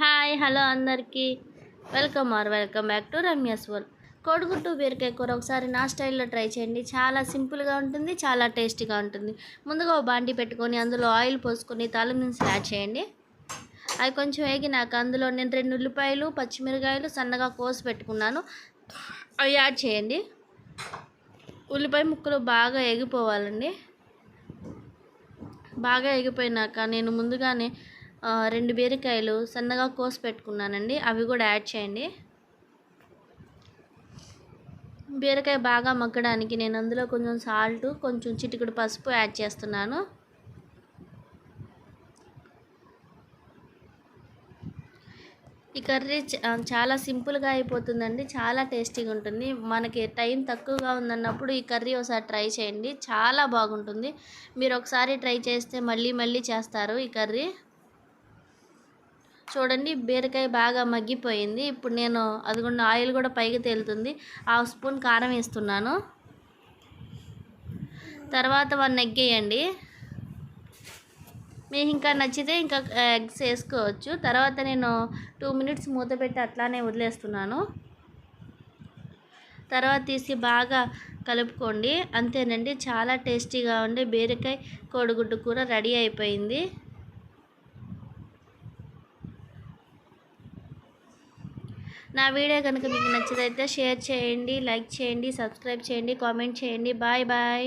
Hi hello అందరికీ. Welcome or welcome back to Ramya's వల్ కోడిగుడ్డు బీరకాయ కూర ఒకసారి నా స్టైల్లో ట్రై చేయండి. చాలా సింపుల్గా ఉంటుంది చాలా టేస్టీగా ఉంటుంది. ముందుగా ఓ బాండి పెట్టుకొని అందులో ఆయిల్ పోసుకొని తాలింపు యాడ్ చేయండి. అవి కొంచెం వేగినాక అందులో నేను రెండు ఉల్లిపాయలు పచ్చిమిరకాయలు సన్నగా కోసి పెట్టుకున్నాను. అవి యాడ్ చేయండి. ఉల్లిపాయ ముక్కలు బాగా ఎగిపోవాలండి. బాగా ఎగిపోయినాక నేను ముందుగానే రెండు బీరకాయలు సన్నగా కోసి పెట్టుకున్నానండి. అవి కూడా యాడ్ చేయండి. బీరకాయ బాగా మగ్గడానికి నేను అందులో కొంచెం సాల్ట్ కొంచెం చిటికుడు పసుపు యాడ్ చేస్తున్నాను. ఈ కర్రీ చాలా సింపుల్గా అయిపోతుందండి. చాలా టేస్టీగా ఉంటుంది. మనకి టైం తక్కువగా ఉందన్నప్పుడు ఈ కర్రీ ఒకసారి ట్రై చేయండి. చాలా బాగుంటుంది. మీరు ఒకసారి ట్రై చేస్తే మళ్ళీ మళ్ళీ చేస్తారు ఈ కర్రీ. చూడండి బీరకాయ బాగా మగ్గిపోయింది. ఇప్పుడు నేను అదిగొండ ఆయిల్ కూడా పైకి తేలుతుంది. హాఫ్ స్పూన్ కారం వేస్తున్నాను. తర్వాత వన్ ఎగ్ వేయండి. మీకు ఇంకా నచ్చితే ఇంకా ఎగ్స్ వేసుకోవచ్చు. తర్వాత నేను టూ మినిట్స్ మూత పెట్టి అట్లానే వదిలేస్తున్నాను. తర్వాత తీసి బాగా కలుపుకోండి. అంతేనండి చాలా టేస్టీగా ఉండే బీరకాయ కోడిగుడ్డు కూర రెడీ అయిపోయింది. నా వీడియో కనుక మీకు నచ్చితే షేర్ చేయండి లైక్ చేయండి సబ్స్క్రైబ్ చేయండి కామెంట్ చేయండి. Bye bye.